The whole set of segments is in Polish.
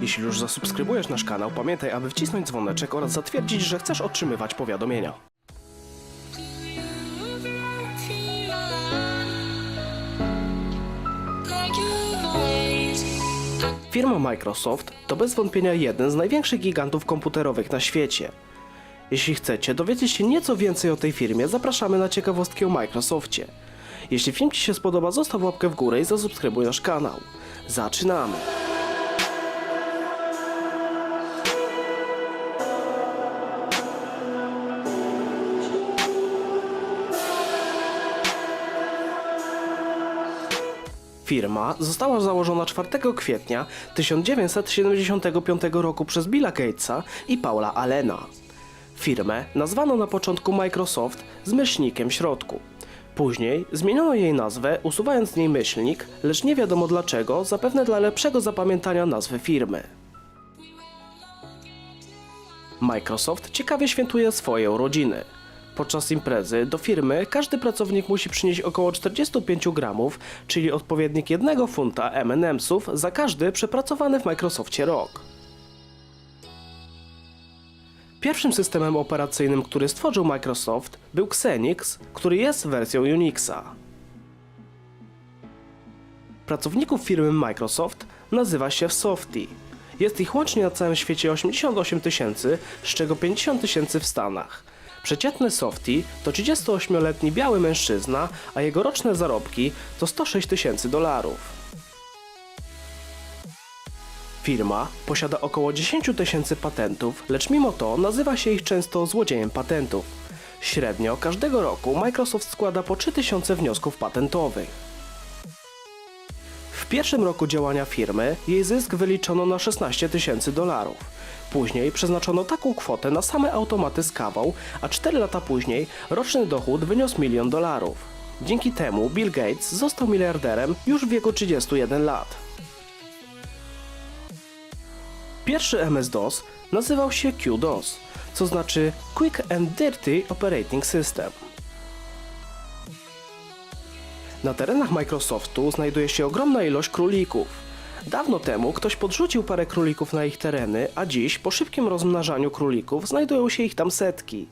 Jeśli już zasubskrybujesz nasz kanał, pamiętaj, aby wcisnąć dzwoneczek oraz zatwierdzić, że chcesz otrzymywać powiadomienia. Firma Microsoft to bez wątpienia jeden z największych gigantów komputerowych na świecie. Jeśli chcecie dowiedzieć się nieco więcej o tej firmie, zapraszamy na ciekawostki o Microsoftie. Jeśli film Ci się spodoba, zostaw łapkę w górę i zasubskrybuj nasz kanał. Zaczynamy! Firma została założona 4 kwietnia 1975 roku przez Billa Gatesa i Paula Allena. Firmę nazwano na początku Microsoft z myślnikiem środku. Później zmieniono jej nazwę, usuwając z niej myślnik, lecz nie wiadomo dlaczego, zapewne dla lepszego zapamiętania nazwy firmy. Microsoft ciekawie świętuje swoje urodziny. Podczas imprezy do firmy każdy pracownik musi przynieść około 45 gramów, czyli odpowiednik 1 funta M&M'sów za każdy przepracowany w Microsoftie rok. Pierwszym systemem operacyjnym, który stworzył Microsoft, był Xenix, który jest wersją Unixa. Pracowników firmy Microsoft nazywa się Softy. Jest ich łącznie na całym świecie 88 tysięcy, z czego 50 tysięcy w Stanach. Przeciętny Softy to 38-letni biały mężczyzna, a jego roczne zarobki to 106 tysięcy dolarów. Firma posiada około 10 tysięcy patentów, lecz mimo to nazywa się ich często złodziejem patentów. Średnio każdego roku Microsoft składa po 3000 wniosków patentowych. W pierwszym roku działania firmy jej zysk wyliczono na 16 tysięcy dolarów. Później przeznaczono taką kwotę na same automaty z kawą, a 4 lata później roczny dochód wyniósł milion dolarów. Dzięki temu Bill Gates został miliarderem już w wieku 31 lat. Pierwszy MS-DOS nazywał się QDOS, co znaczy Quick and Dirty Operating System. Na terenach Microsoftu znajduje się ogromna ilość królików. Dawno temu ktoś podrzucił parę królików na ich tereny, a dziś po szybkim rozmnażaniu królików znajdują się ich tam setki.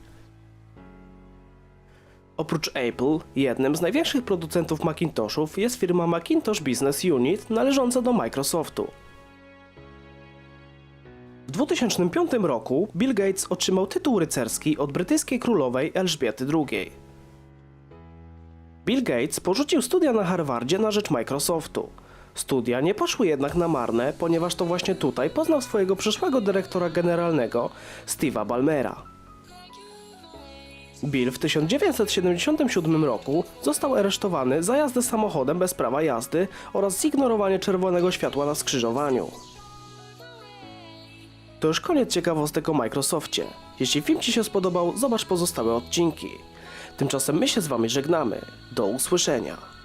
Oprócz Apple, jednym z największych producentów Macintoshów jest firma Macintosh Business Unit należąca do Microsoftu. W 2005 roku Bill Gates otrzymał tytuł rycerski od brytyjskiej królowej Elżbiety II. Bill Gates porzucił studia na Harvardzie na rzecz Microsoftu. Studia nie poszły jednak na marne, ponieważ to właśnie tutaj poznał swojego przyszłego dyrektora generalnego, Steve'a Ballmera. Bill w 1977 roku został aresztowany za jazdę samochodem bez prawa jazdy oraz zignorowanie czerwonego światła na skrzyżowaniu. To już koniec ciekawostek o Microsoftie. Jeśli film Ci się spodobał, zobacz pozostałe odcinki. Tymczasem my się z Wami żegnamy. Do usłyszenia.